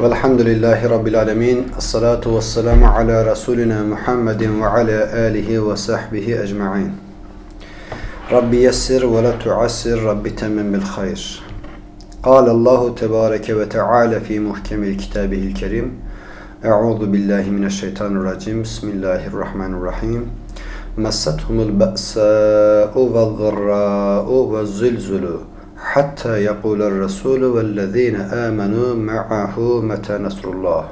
Velhamdülillahi Rabbil alemin. Esselatu vesselamu ala Resulina Muhammedin ve ala alihi ve sahbihi ecma'in. Rabbi yessir ve la tuassir, Rabbi temmim bil hayr. قال الله تبارك وتعالى في محكم كتابه الكريم أعوذ بالله من الشيطان الرجيم بسم الله الرحمن الرحيم مستهم البأساء والضراء والزلزل hatta yaqulur rasulu vellezine amenu ma'ahu meta nasrullah.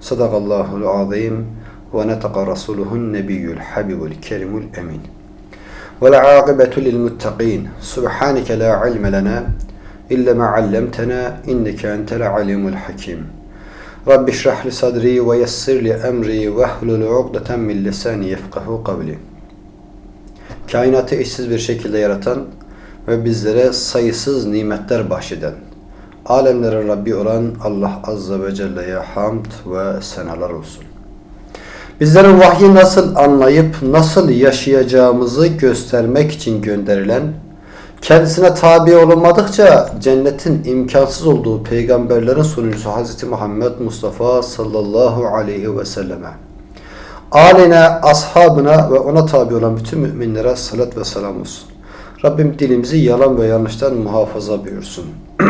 Sadakallahul azim ve netaka rasuluhun nebiyyül habibul kerimul emin. Vel akibetu lil muttaqin. Subhaneke la ilme lena illa ma allamtana inneke entel alimul hakim. Rabbi şrah li sadri ve yessir li emri ve hlul ugdeten min lisani yefkahu kavli. Kainatı işsiz bir şekilde yaratan ve bizlere sayısız nimetler bahşeden, alemlerin Rabbi olan Allah Azze ve Celle'ye hamd ve senalar olsun. Bizlere vahyi nasıl anlayıp nasıl yaşayacağımızı göstermek için gönderilen, kendisine tabi olunmadıkça cennetin imkansız olduğu peygamberlerin sonuncusu Hz. Muhammed Mustafa sallallahu aleyhi ve selleme, aline, ashabına ve ona tabi olan bütün müminlere salat ve selam olsun. Rabbim dilimizi yalan ve yanlıştan muhafaza buyursun.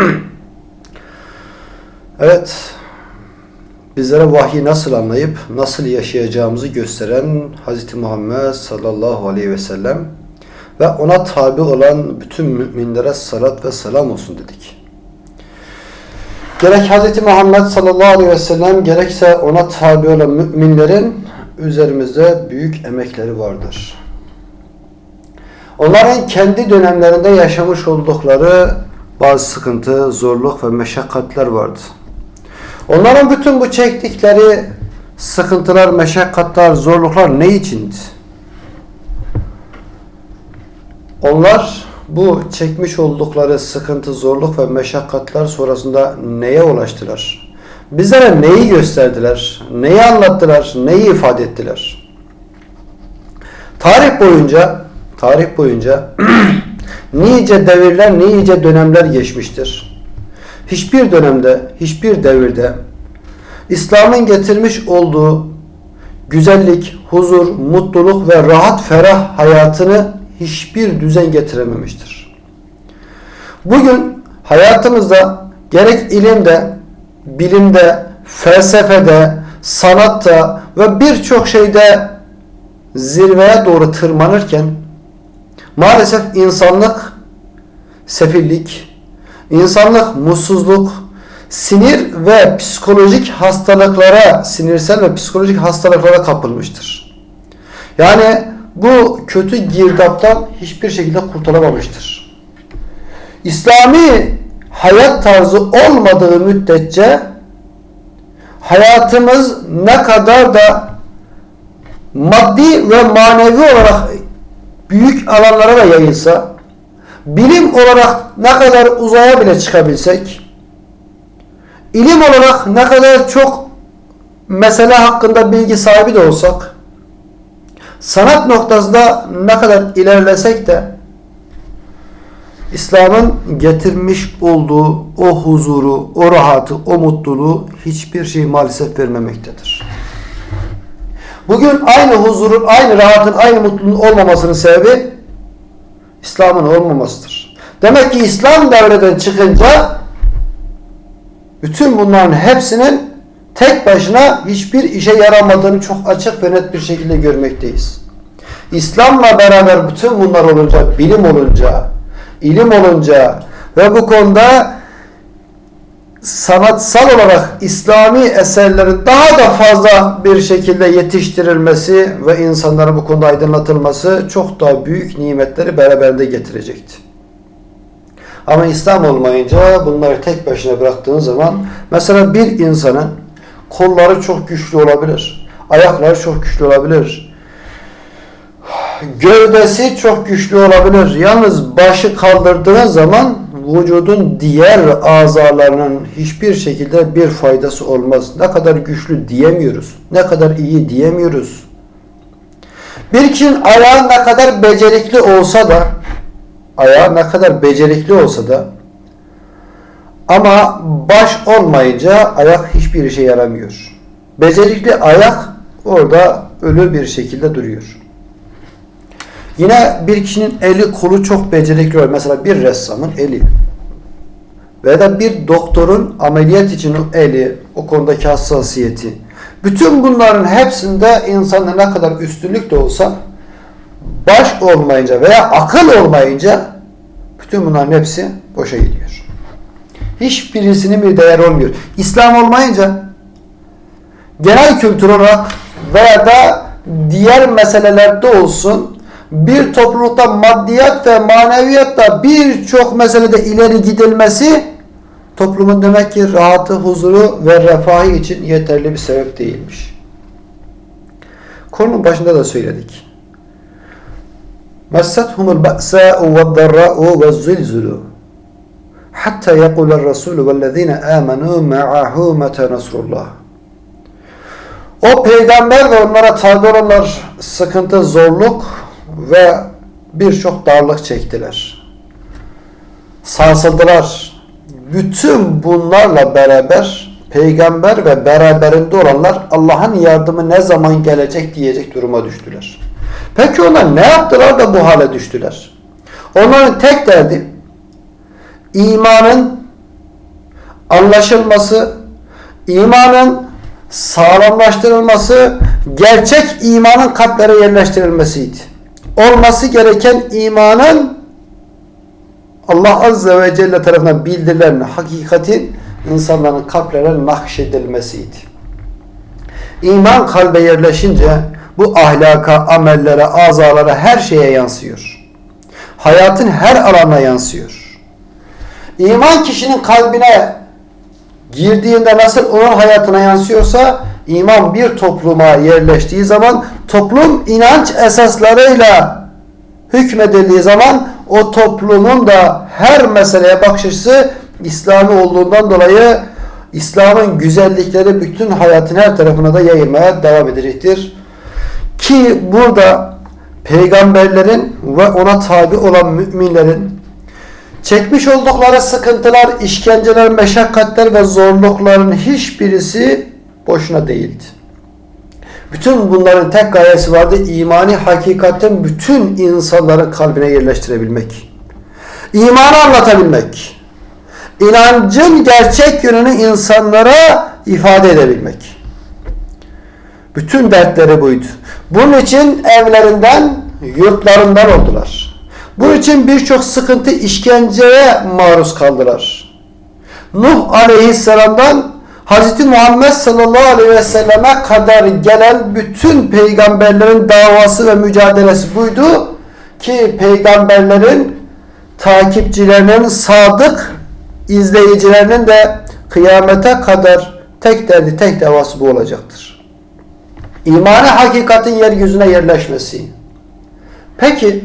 evet, bizlere vahyi nasıl anlayıp nasıl yaşayacağımızı gösteren Hz. Muhammed sallallahu aleyhi ve sellem ve ona tabi olan bütün müminlere salat ve selam olsun dedik. Gerek Hz. Muhammed sallallahu aleyhi ve sellem gerekse ona tabi olan müminlerin üzerimizde büyük emekleri vardır. Onların kendi dönemlerinde yaşamış oldukları bazı sıkıntı, zorluk ve meşakkatler vardı. Onların bütün bu çektikleri sıkıntılar, meşakkatler, zorluklar ne içindi? Onlar bu çekmiş oldukları sıkıntı, zorluk ve meşakkatler sonrasında neye ulaştılar? Bizlere neyi gösterdiler? Neyi anlattılar? Neyi ifade ettiler? Tarih boyunca tarih boyunca nice devirler, nice dönemler geçmiştir. Hiçbir dönemde, hiçbir devirde İslam'ın getirmiş olduğu güzellik, huzur, mutluluk ve rahat ferah hayatını hiçbir düzen getirememiştir. Bugün hayatımızda gerek ilimde, bilimde, felsefede, sanatta ve birçok şeyde zirveye doğru tırmanırken maalesef insanlık sefillik, insanlık mutsuzluk, sinir ve psikolojik hastalıklara, sinirsel ve psikolojik hastalıklara kapılmıştır. Yani bu kötü girdaptan hiçbir şekilde kurtulamamıştır. İslami hayat tarzı olmadığı müddetçe hayatımız ne kadar da maddi ve manevi olarak büyük alanlara da yayılsa, bilim olarak ne kadar uzaya bile çıkabilsek, ilim olarak ne kadar çok mesele hakkında bilgi sahibi de olsak, sanat noktasında ne kadar ilerlesek de İslam'ın getirmiş olduğu o huzuru, o rahatı, o mutluluğu hiçbir şey maalesef vermemektedir. Bugün aynı huzurun, aynı rahatın, aynı mutluluğun olmamasının sebebi İslam'ın olmamasıdır. Demek ki İslam devreden çıkınca bütün bunların hepsinin tek başına hiçbir işe yaramadığını çok açık ve net bir şekilde görmekteyiz. İslam'la beraber bütün bunlar olunca, bilim olunca, ilim olunca ve bu konuda sanatsal olarak İslami eserlerin daha da fazla bir şekilde yetiştirilmesi ve insanların bu konuda aydınlatılması çok daha büyük nimetleri beraberinde getirecekti. Ama İslam olmayınca bunları tek başına bıraktığın zaman mesela bir insanın kolları çok güçlü olabilir, ayakları çok güçlü olabilir, gövdesi çok güçlü olabilir. Yalnız başı kaldırdığın zaman vücudun diğer azalarının hiçbir şekilde bir faydası olmaz. Ne kadar güçlü diyemiyoruz. Ne kadar iyi diyemiyoruz. Bir kişinin ayağı ne kadar becerikli olsa da ayağı ne kadar becerikli olsa da Ama baş olmayınca ayak hiçbir işe yaramıyor. Becerikli ayak orada ölü bir şekilde duruyor. Yine bir kişinin eli kolu çok becerikli olur. Mesela bir ressamın eli. Veya da bir doktorun ameliyat için eli, o konudaki hassasiyeti. Bütün bunların hepsinde insanda ne kadar üstünlük de olsa baş olmayınca veya akıl olmayınca bütün bunların hepsi boşa gidiyor. Hiçbirisinin bir değer olmuyor. İslam olmayınca genel kültür olarak veya da diğer meselelerde olsun bir toplulukta maddiyat ve maneviyatta birçok meselede ileri gidilmesi toplumun demek ki rahatı, huzuru ve refahı için yeterli bir sebep değilmiş. Konunun başında da söyledik. Messethumul ba'sa'u ve darra'u ve zilzulu hatta yekule rasulü vellezine amenu ma'ahu mete nasrullah o peygamber ve onlara tabi olanlar sıkıntı, zorluk ve birçok darlık çektiler. Sarsıldılar. Bütün bunlarla beraber peygamber ve beraberinde olanlar Allah'ın yardımı ne zaman gelecek diyecek duruma düştüler. Peki onlar ne yaptılar da bu hale düştüler? Onların tek derdi imanın anlaşılması, imanın sağlamlaştırılması, gerçek imanın kalplere yerleştirilmesiydi. Olması gereken imanın Allah Azze ve Celle tarafından bildirilen hakikatin insanların kalplerine nakşedilmesiydi. İman kalbe yerleşince bu ahlaka, amellere, azalara, her şeye yansıyor. Hayatın her alana yansıyor. İman kişinin kalbine girdiğinde nasıl onun hayatına yansıyorsa iman bir topluma yerleştiği zaman toplum inanç esaslarıyla hükmedildiği zaman o toplumun da her meseleye bakış açısı İslami olduğundan dolayı İslam'ın güzellikleri bütün hayatın her tarafına da yayılmaya devam edecektir. Ki burada peygamberlerin ve ona tabi olan müminlerin çekmiş oldukları sıkıntılar, işkenceler, meşakkatler ve zorlukların hiçbirisi boşuna değildi. Bütün bunların tek gayesi vardı. imani hakikaten bütün insanların kalbine yerleştirebilmek. İmanı anlatabilmek. inancın gerçek yönünü insanlara ifade edebilmek. Bütün dertleri buydu. Bunun için evlerinden, yurtlarından oldular. Bunun için birçok sıkıntı, işkenceye maruz kaldılar. Nuh aleyhisselamdan Hz. Muhammed sallallahu aleyhi ve selleme kadar gelen bütün peygamberlerin davası ve mücadelesi buydu ki peygamberlerin takipçilerinin sadık izleyicilerinin de kıyamete kadar tek derdi, tek davası bu olacaktır. İmanı hakikatin yeryüzüne yerleşmesi. Peki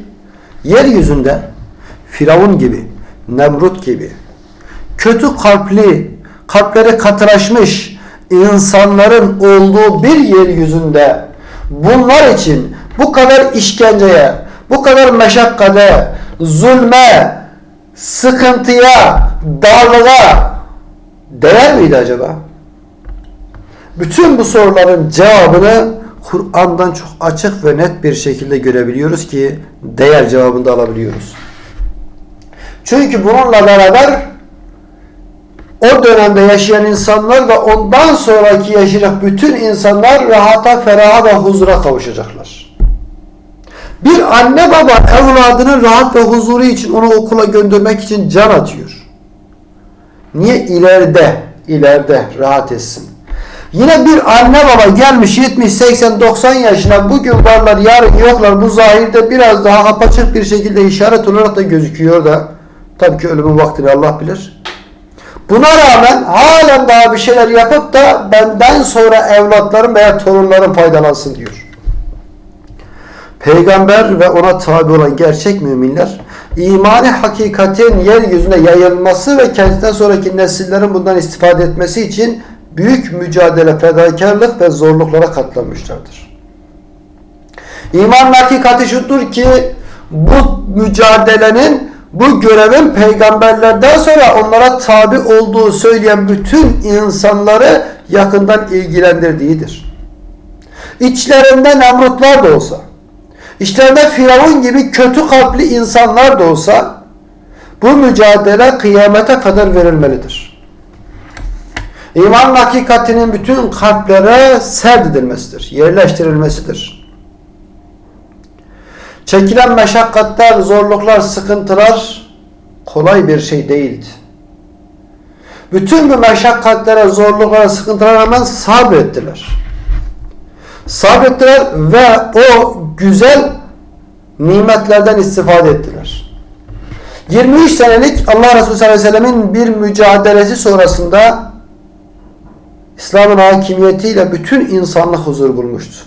yeryüzünde Firavun gibi, Nemrut gibi kötü kalpli, kalpleri katılaşmış insanların olduğu bir yeryüzünde bunlar için bu kadar işkenceye, bu kadar meşakkate, zulme, sıkıntıya, darlığa değer miydi acaba? Bütün bu soruların cevabını Kur'an'dan çok açık ve net bir şekilde görebiliyoruz ki değer cevabını da alabiliyoruz. Çünkü bununla beraber o dönemde yaşayan insanlar ve ondan sonraki yaşayacak bütün insanlar rahata, feraha ve huzura kavuşacaklar. Bir anne baba evladının rahat ve huzuru için onu okula göndermek için can atıyor. Niye? ileride, ileride rahat etsin. Yine bir anne baba gelmiş 70, 80, 90 yaşına bugün varlar yarın yoklar. Bu zahirde biraz daha apaçık bir şekilde işaret olarak da gözüküyor da tabii ki ölümün vaktini Allah bilir. Buna rağmen halen daha bir şeyler yapıp da benden sonra evlatlarım veya torunlarım faydalansın diyor. Peygamber ve ona tabi olan gerçek müminler imani hakikatin yeryüzüne yayılması ve kendinden sonraki nesillerin bundan istifade etmesi için büyük mücadele, fedakarlık ve zorluklara katlanmışlardır. İman hakikati şudur ki bu mücadelenin bu görevin peygamberlerden sonra onlara tabi olduğu söyleyen bütün insanları yakından ilgilendirdiğidir. İçlerinde Nemrutlar da olsa, içlerinde Firavun gibi kötü kalpli insanlar da olsa bu mücadele kıyamete kadar verilmelidir. İman hakikatinin bütün kalplere serdedilmesidir, yerleştirilmesidir. Çekilen meşakkatler, zorluklar, sıkıntılar kolay bir şey değildi. Bütün bu meşakkatlere, zorluklara, sıkıntılara rağmen sabrettiler. Sabrettiler ve o güzel nimetlerden istifade ettiler. 23 senelik Allah Resulü sallallahu aleyhi ve sellemin bir mücadelesi sonrasında İslam'ın hakimiyetiyle bütün insanlık huzur bulmuştu.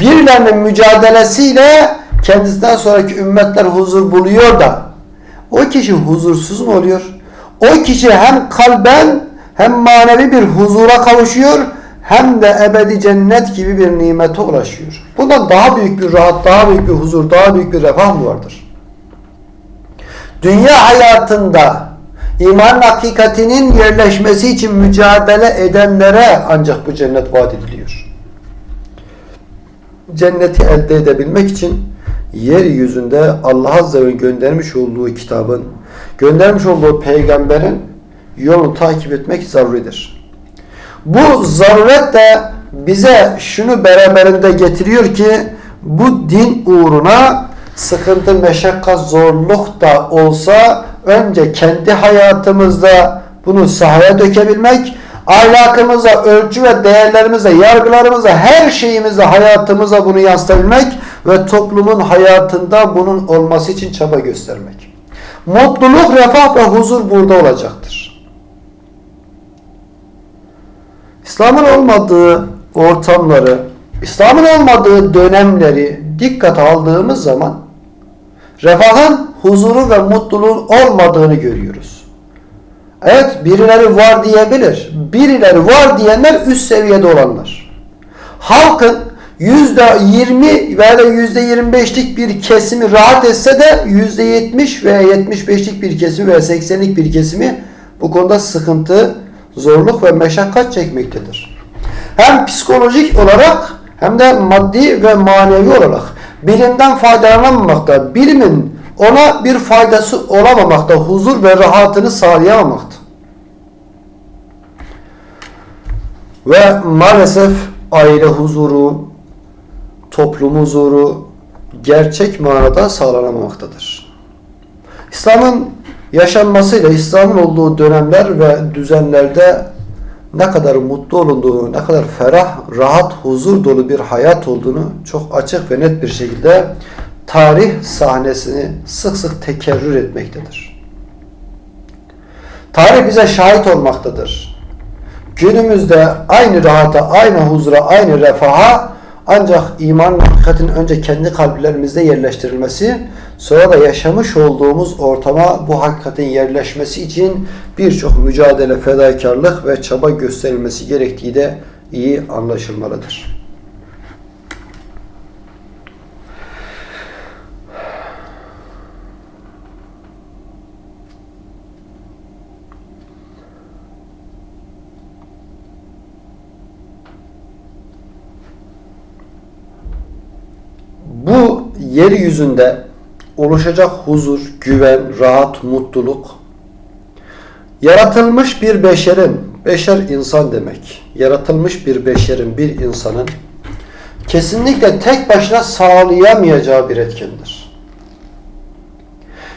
Birilerinin mücadelesiyle kendisinden sonraki ümmetler huzur buluyor da o kişi huzursuz mu oluyor? O kişi hem kalben hem manevi bir huzura kavuşuyor hem de ebedi cennet gibi bir nimete ulaşıyor. Bundan daha büyük bir rahat, daha büyük bir huzur, daha büyük bir refah mı vardır? Dünya hayatında iman hakikatinin yerleşmesi için mücadele edenlere ancak bu cennet vaat ediliyor. Cenneti elde edebilmek için yeryüzünde Allah Azze ve göndermiş olduğu kitabın, göndermiş olduğu peygamberin yolunu takip etmek zaruridir. Bu zaruret de bize şunu beraberinde getiriyor ki bu din uğruna sıkıntı, meşakkat, zorluk da olsa önce kendi hayatımızda bunu sahaya dökebilmek, ahlakımıza, ölçü ve değerlerimize, yargılarımıza, her şeyimize, hayatımıza bunu yansıtabilmek ve toplumun hayatında bunun olması için çaba göstermek. Mutluluk, refah ve huzur burada olacaktır. İslam'ın olmadığı ortamları, İslam'ın olmadığı dönemleri dikkate aldığımız zaman refahın, huzuru ve mutluluğun olmadığını görüyoruz. Evet birileri var diyebilir. Birileri var diyenler üst seviyede olanlar. Halkın yüzde yirmi veya yüzde yirmi beşlik bir kesimi rahat etse de yüzde yetmiş veya yetmiş beşlik bir kesimi veya seksenlik bir kesimi bu konuda sıkıntı, zorluk ve meşakkat çekmektedir. Hem psikolojik olarak hem de maddi ve manevi olarak bilimden faydalanamamakta, bilimin ona bir faydası olamamakta, huzur ve rahatını sağlayamamakta. Ve maalesef aile huzuru, toplum huzuru gerçek manada sağlanamamaktadır. İslam'ın yaşanmasıyla İslam'ın olduğu dönemler ve düzenlerde ne kadar mutlu olunduğunu, ne kadar ferah, rahat, huzur dolu bir hayat olduğunu çok açık ve net bir şekilde tarih sahnesini sık sık tekerrür etmektedir. Tarih bize şahit olmaktadır. Günümüzde aynı rahata, aynı huzura, aynı refaha ancak iman hakikatin önce kendi kalplerimizde yerleştirilmesi, sonra da yaşamış olduğumuz ortama bu hakikatin yerleşmesi için birçok mücadele, fedakarlık ve çaba gösterilmesi gerektiği de iyi anlaşılmalıdır. Bu yeryüzünde oluşacak huzur, güven, rahat, mutluluk yaratılmış bir beşerin, beşer insan demek, yaratılmış bir beşerin, bir insanın kesinlikle tek başına sağlayamayacağı bir etkendir.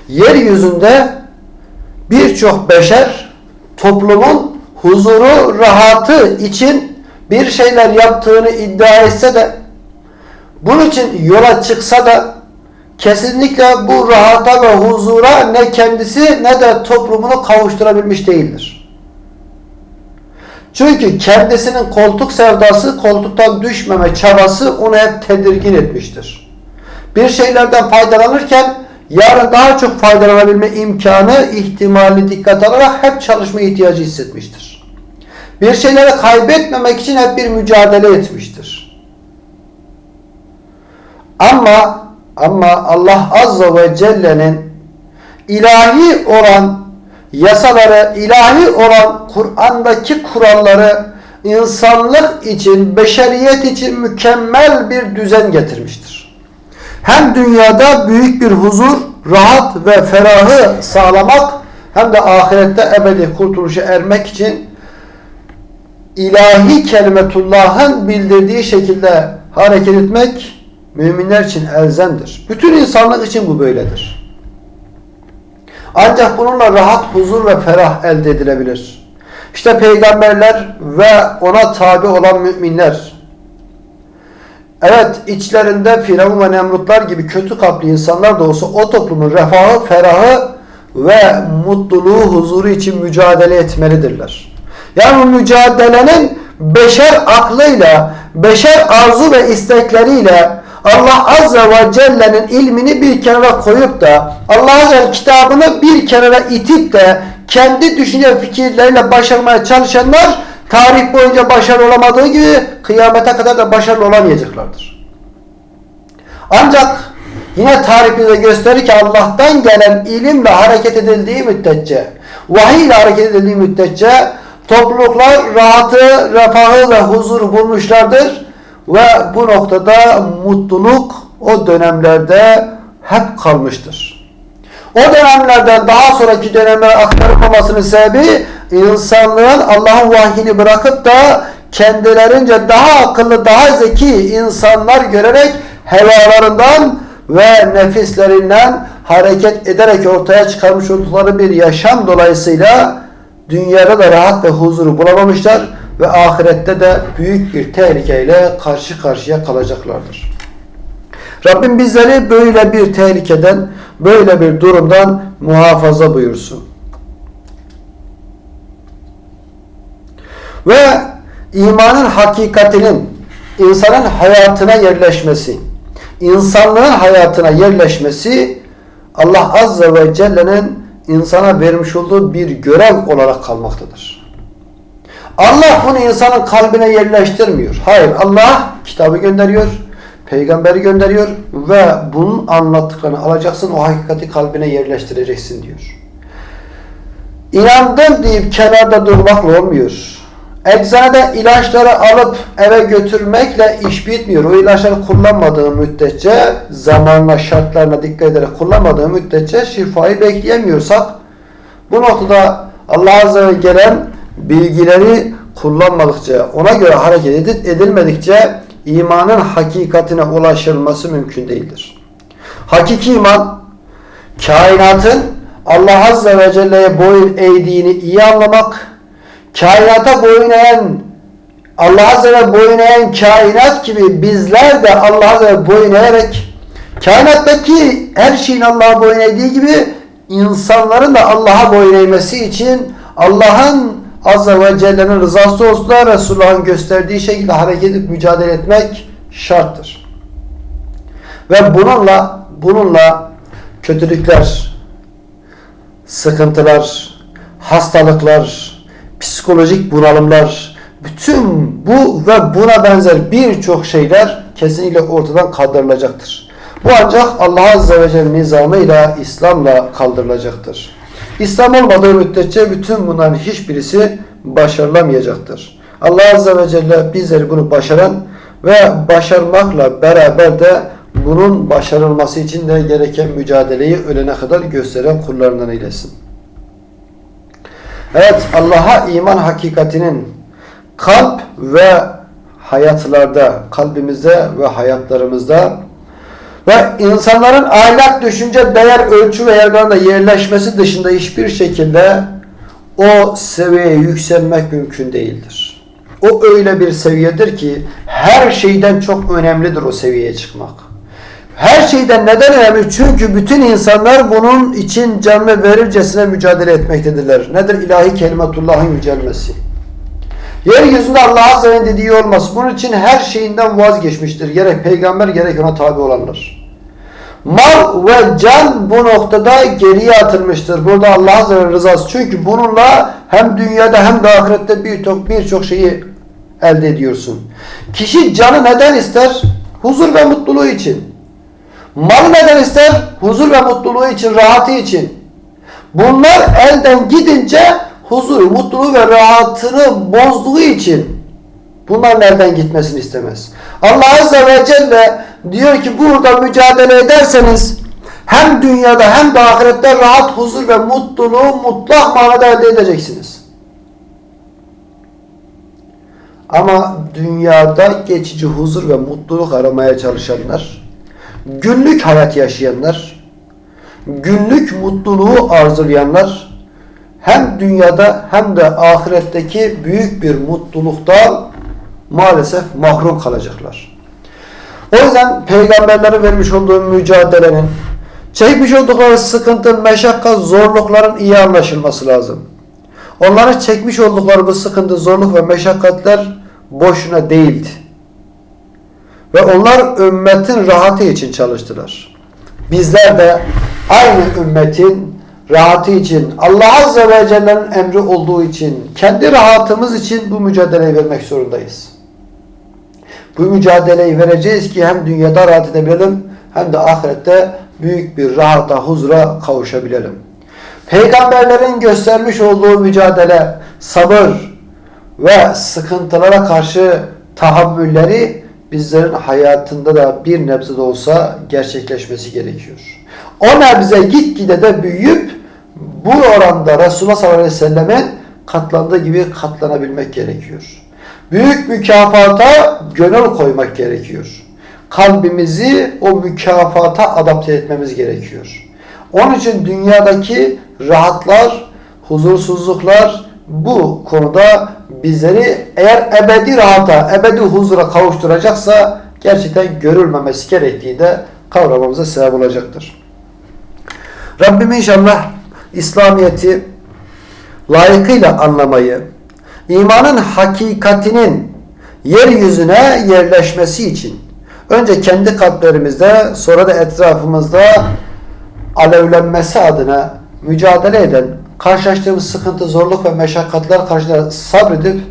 Yeryüzünde birçok beşer toplumun huzuru, rahatı için bir şeyler yaptığını iddia etse de bunun için yola çıksa da kesinlikle bu rahata ve huzura ne kendisi ne de toplumunu kavuşturabilmiş değildir. Çünkü kendisinin koltuk sevdası, koltuktan düşmeme çabası onu hep tedirgin etmiştir. Bir şeylerden faydalanırken yarın daha çok faydalanabilme imkanı, ihtimali dikkat alarak hep çalışma ihtiyacı hissetmiştir. Bir şeyleri kaybetmemek için hep bir mücadele etmiştir. Ama ama Allah Azze ve Celle'nin ilahi olan yasaları, ilahi olan Kur'an'daki kuralları insanlık için, beşeriyet için mükemmel bir düzen getirmiştir. Hem dünyada büyük bir huzur, rahat ve ferahı sağlamak hem de ahirette ebedi kurtuluşa ermek için ilahi kelimetullah'ın bildirdiği şekilde hareket etmek müminler için elzemdir. Bütün insanlık için bu böyledir. Ancak bununla rahat, huzur ve ferah elde edilebilir. İşte peygamberler ve ona tabi olan müminler. Evet içlerinde Firavun ve Nemrutlar gibi kötü kalpli insanlar da olsa o toplumun refahı, ferahı ve mutluluğu, huzuru için mücadele etmelidirler. Yani bu mücadelenin beşer aklıyla, beşer arzu ve istekleriyle Allah Azze ve Celle'nin ilmini bir kenara koyup da Allah Azze kitabını bir kenara itip de kendi düşünce fikirleriyle başarmaya çalışanlar tarih boyunca başarılı olamadığı gibi kıyamete kadar da başarılı olamayacaklardır. Ancak yine tarih bize gösterir ki Allah'tan gelen ilimle hareket edildiği müddetçe, vahiy ile hareket edildiği müddetçe topluluklar rahatı, refahı ve huzuru bulmuşlardır ve bu noktada mutluluk o dönemlerde hep kalmıştır. O dönemlerden daha sonraki dönemlere aktarılmamasının sebebi insanlığın Allah'ın vahyini bırakıp da kendilerince daha akıllı, daha zeki insanlar görerek hevalarından ve nefislerinden hareket ederek ortaya çıkarmış oldukları bir yaşam dolayısıyla dünyada da rahat ve huzuru bulamamışlar ve ahirette de büyük bir tehlikeyle karşı karşıya kalacaklardır. Rabbim bizleri böyle bir tehlikeden, böyle bir durumdan muhafaza buyursun. Ve imanın hakikatinin insanın hayatına yerleşmesi, insanlığın hayatına yerleşmesi Allah Azze ve Celle'nin insana vermiş olduğu bir görev olarak kalmaktadır. Allah bunu insanın kalbine yerleştirmiyor. Hayır Allah kitabı gönderiyor, peygamberi gönderiyor ve bunun anlattıklarını alacaksın o hakikati kalbine yerleştireceksin diyor. İnandım deyip kenarda durmakla olmuyor. Eczanede ilaçları alıp eve götürmekle iş bitmiyor. O ilaçları kullanmadığı müddetçe zamanla şartlarına dikkat ederek kullanmadığı müddetçe şifayı bekleyemiyorsak bu noktada Allah Azze ve gelen bilgileri kullanmadıkça, ona göre hareket edilmedikçe imanın hakikatine ulaşılması mümkün değildir. Hakiki iman, kainatın Allah Azze ve Celle'ye boyun eğdiğini iyi anlamak, kainata boyun eğen, Allah Azze ve boyun eğen kainat gibi bizler de Allah Azze ve boyun eğerek, kainattaki her şeyin Allah'a boyun eğdiği gibi insanların da Allah'a boyun eğmesi için Allah'ın Azze ve Celle'nin rızası olsun Resulullah'ın gösterdiği şekilde hareket edip mücadele etmek şarttır. Ve bununla bununla kötülükler, sıkıntılar, hastalıklar, psikolojik bunalımlar, bütün bu ve buna benzer birçok şeyler kesinlikle ortadan kaldırılacaktır. Bu ancak Allah Azze ve Celle nizamıyla, İslam'la kaldırılacaktır. İslam olmadığı müddetçe bütün bunların hiçbirisi başarılamayacaktır. Allah Azze ve Celle bizleri bunu başaran ve başarmakla beraber de bunun başarılması için de gereken mücadeleyi ölene kadar gösteren kullarından eylesin. Evet Allah'a iman hakikatinin kalp ve hayatlarda, kalbimizde ve hayatlarımızda ve insanların ahlak, düşünce, değer, ölçü ve yargılarında yerleşmesi dışında hiçbir şekilde o seviyeye yükselmek mümkün değildir. O öyle bir seviyedir ki her şeyden çok önemlidir o seviyeye çıkmak. Her şeyden neden önemli? Çünkü bütün insanlar bunun için canını verircesine mücadele etmektedirler. Nedir? İlahi kelimetullah'ın yücelmesi. Yeryüzünde Allah Azze ve dediği olmaz. Bunun için her şeyinden vazgeçmiştir. Gerek peygamber gerek ona tabi olanlar. Mal ve can bu noktada geriye atılmıştır. Burada Allah Azze ve rızası. Çünkü bununla hem dünyada hem de ahirette birçok birçok şeyi elde ediyorsun. Kişi canı neden ister? Huzur ve mutluluğu için. Malı neden ister? Huzur ve mutluluğu için, rahatı için. Bunlar elden gidince huzuru, mutluluğu ve rahatını bozduğu için bunların elden gitmesini istemez. Allah Azze ve Celle diyor ki burada mücadele ederseniz hem dünyada hem de ahirette rahat, huzur ve mutluluğu mutlak manada elde edeceksiniz. Ama dünyada geçici huzur ve mutluluk aramaya çalışanlar, günlük hayat yaşayanlar, günlük mutluluğu arzulayanlar hem dünyada hem de ahiretteki büyük bir mutluluktan maalesef mahrum kalacaklar. O yüzden peygamberlerin vermiş olduğu mücadelenin, çekmiş oldukları sıkıntı, meşakkat, zorlukların iyi anlaşılması lazım. Onların çekmiş oldukları bu sıkıntı, zorluk ve meşakkatler boşuna değildi. Ve onlar ümmetin rahatı için çalıştılar. Bizler de aynı ümmetin rahatı için, Allah Azze ve Celle'nin emri olduğu için, kendi rahatımız için bu mücadeleyi vermek zorundayız. Bu mücadeleyi vereceğiz ki hem dünyada rahat edebilelim hem de ahirette büyük bir rahata, huzura kavuşabilelim. Peygamberlerin göstermiş olduğu mücadele, sabır ve sıkıntılara karşı tahammülleri bizlerin hayatında da bir nebze de olsa gerçekleşmesi gerekiyor. O nebze gitgide de büyüyüp bu oranda Resulullah sallallahu aleyhi ve sellemin katlandığı gibi katlanabilmek gerekiyor. Büyük mükafata gönül koymak gerekiyor. Kalbimizi o mükafata adapte etmemiz gerekiyor. Onun için dünyadaki rahatlar, huzursuzluklar bu konuda bizleri eğer ebedi rahata, ebedi huzura kavuşturacaksa gerçekten görülmemesi gerektiği de kavramamıza sebep olacaktır. Rabbim inşallah İslamiyet'i layıkıyla anlamayı, imanın hakikatinin yeryüzüne yerleşmesi için önce kendi kalplerimizde sonra da etrafımızda alevlenmesi adına mücadele eden, karşılaştığımız sıkıntı, zorluk ve meşakkatler karşısında sabredip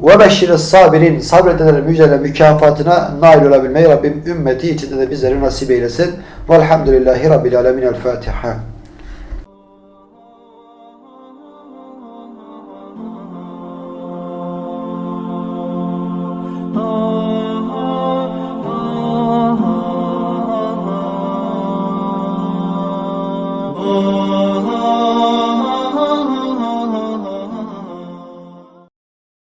ve beşiri sabirin sabredenlerin müjdele mükafatına nail olabilmeyi Rabbim ümmeti içinde de bizleri nasip eylesin. Velhamdülillahi Rabbil Alemin. El Fatiha.